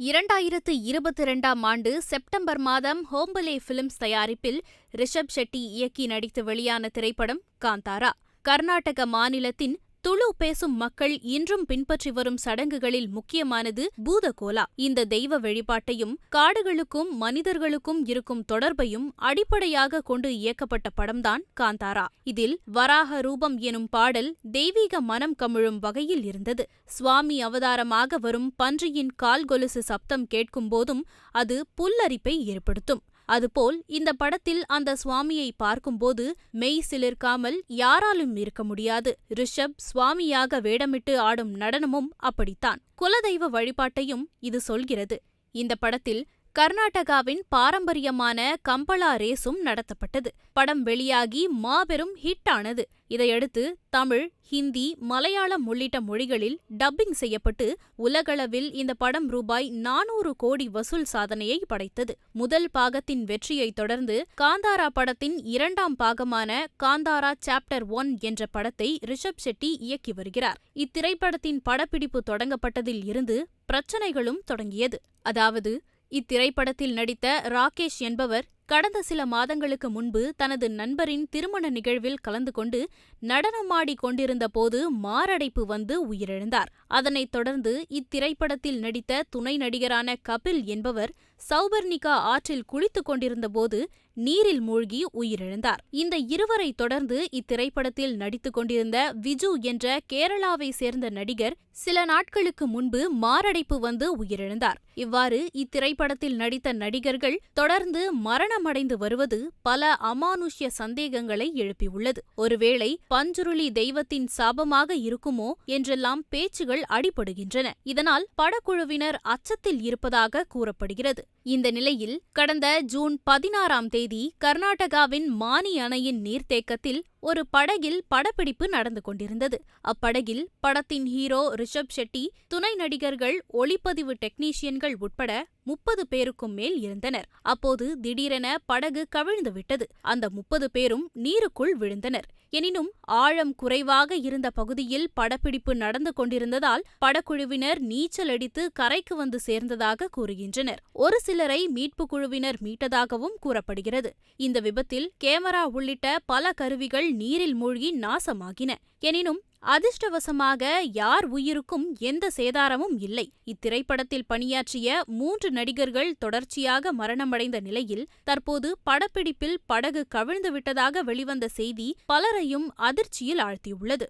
இரண்டாயிரத்து இருபத்தி இரண்டாம் ஆண்டு செப்டம்பர் மாதம் ஹோம்பலே பிலிம்ஸ் தயாரிப்பில் ரிஷப் ஷெட்டி இயக்கி நடித்து வெளியான திரைப்படம் காந்தாரா. கர்நாடக மாநிலத்தின் துளு பேசும் மக்கள் இன்றும் பின்பற்றி வரும் சடங்குகளில் முக்கியமானது பூதகோலா. இந்த தெய்வ வழிபாட்டையும் காடுகளுக்கும் மனிதர்களுக்கும் இருக்கும் தொடர்பையும் அடிப்படையாக கொண்டு இயக்கப்பட்ட படம்தான் காந்தாரா. இதில் வராக ரூபம் எனும் பாடல் தெய்வீக மனம் கமிழும் வகையில் இருந்தது. சுவாமி அவதாரமாக வரும் பன்றியின் கால் கொலுசு சப்தம் கேட்கும்போதும் அது புல்லரிப்பை ஏற்படுத்தும். அதுபோல் இந்த படத்தில் அந்த சுவாமியை பார்க்கும்போது மெய் சிலிர்க்காமல் யாராலும் இருக்க முடியாது. ரிஷப் சுவாமியாக வேடமிட்டு ஆடும் நடனமும் அப்படித்தான். குலதெய்வ வழிபாட்டையும் இது சொல்கிறது. இந்த படத்தில் கர்நாடகாவின் பாரம்பரியமான கம்பளா ரேஸும் நடத்தப்பட்டது. படம் வெளியாகி மாபெரும் ஹிட் ஆனது. இதையடுத்து தமிழ், ஹிந்தி, மலையாளம் உள்ளிட்ட மொழிகளில் டப்பிங் செய்யப்பட்டு உலகளவில் இந்த படம் ரூபாய் நானூறு கோடி வசூல் சாதனையை படைத்தது. முதல் பாகத்தின் வெற்றியைத் தொடர்ந்து காந்தாரா படத்தின் இரண்டாம் பாகமான காந்தாரா சாப்டர் ஒன் என்ற படத்தை ரிஷப் ஷெட்டி இயக்கி வருகிறார். இத்திரைப்படத்தின் படப்பிடிப்பு தொடங்கப்பட்டதில் இருந்து பிரச்சனைகளும் தொடங்கியது. அதாவது இத்திரைப்படத்தில் நடித்த ராகேஷ் என்பவர் கடந்த சில மாதங்களுக்கு முன்பு தனது நண்பரின் திருமண நிகழ்வில் கலந்து கொண்டு நடனமாடிக் கொண்டிருந்த போது மாரடைப்பு வந்து உயிரிழந்தார். அதனைத் தொடர்ந்து இத்திரைப்படத்தில் நடித்த துணை நடிகரான கபில் என்பவர் சௌபர்ணிகா ஆற்றில் குளித்துக் கொண்டிருந்தபோது நீரில் மூழ்கி உயிரிழந்தார். இந்த இருவரை தொடர்ந்து இத்திரைப்படத்தில் நடித்துக் கொண்டிருந்த விஜு என்ற கேரளாவை சேர்ந்த நடிகர் சில நாட்களுக்கு முன்பு மாரடைப்பு வந்து உயிரிழந்தார். இவ்வாறு இத்திரைப்படத்தில் நடித்த நடிகர்கள் தொடர்ந்து மரணமடைந்து வருவது பல அமானுஷ்ய சந்தேகங்களை எழுப்பியுள்ளது. ஒருவேளை பஞ்சுருளி தெய்வத்தின் சாபமாக இருக்குமோ என்றெல்லாம் பேச்சுகள் அடிபடுகின்றன. இதனால் படக்குழுவினர் அச்சத்தில் இருப்பதாக கூறப்படுகிறது. இந்த நிலையில் கடந்த ஜூன் பதினாறாம் தேதி கர்நாடகாவின் மானி அணையின் நீர்த்தேக்கத்தில் ஒரு படகில் படப்பிடிப்பு நடந்து கொண்டிருந்தது. அப்படகில் படத்தின் ஹீரோ ரிஷப் ஷெட்டி, துணை நடிகர்கள், ஒளிப்பதிவு டெக்னீஷியன்கள் உட்பட முப்பது பேருக்கும் மேல் இருந்தனர். அப்போது திடீரென படகு கவிழ்ந்து விட்டது. அந்த முப்பது பேரும் நீருக்குள் விழுந்தனர். எனினும் ஆழம் குறைவாக இருந்த பகுதியில் படப்பிடிப்பு நடந்து கொண்டிருந்ததால் படக்குழுவினர் நீச்சல் அடித்து கரைக்கு வந்து சேர்ந்ததாக கூறுகின்றனர். ஒரு சிலரை மீட்புக் குழுவினர் மீட்டதாகவும் கூறப்படுகிறது. இந்த விபத்தில் கேமரா உள்ளிட்ட பல கருவிகள் நீரில் மூழ்கி நாசமாகின. எனினும் அதிர்ஷ்டவசமாக யார் உயிருக்கும் எந்த சேதாரமும் இல்லை. இத்திரைப்படத்தில் பணியாற்றிய மூன்று நடிகர்கள் தொடர்ச்சியாக மரணமடைந்த நிலையில் தற்போது படப்பிடிப்பில் படகு கவிழ்ந்து விட்டதாக வெளிவந்த செய்தி பலரையும் அதிர்ச்சியில் ஆழ்த்தியுள்ளது.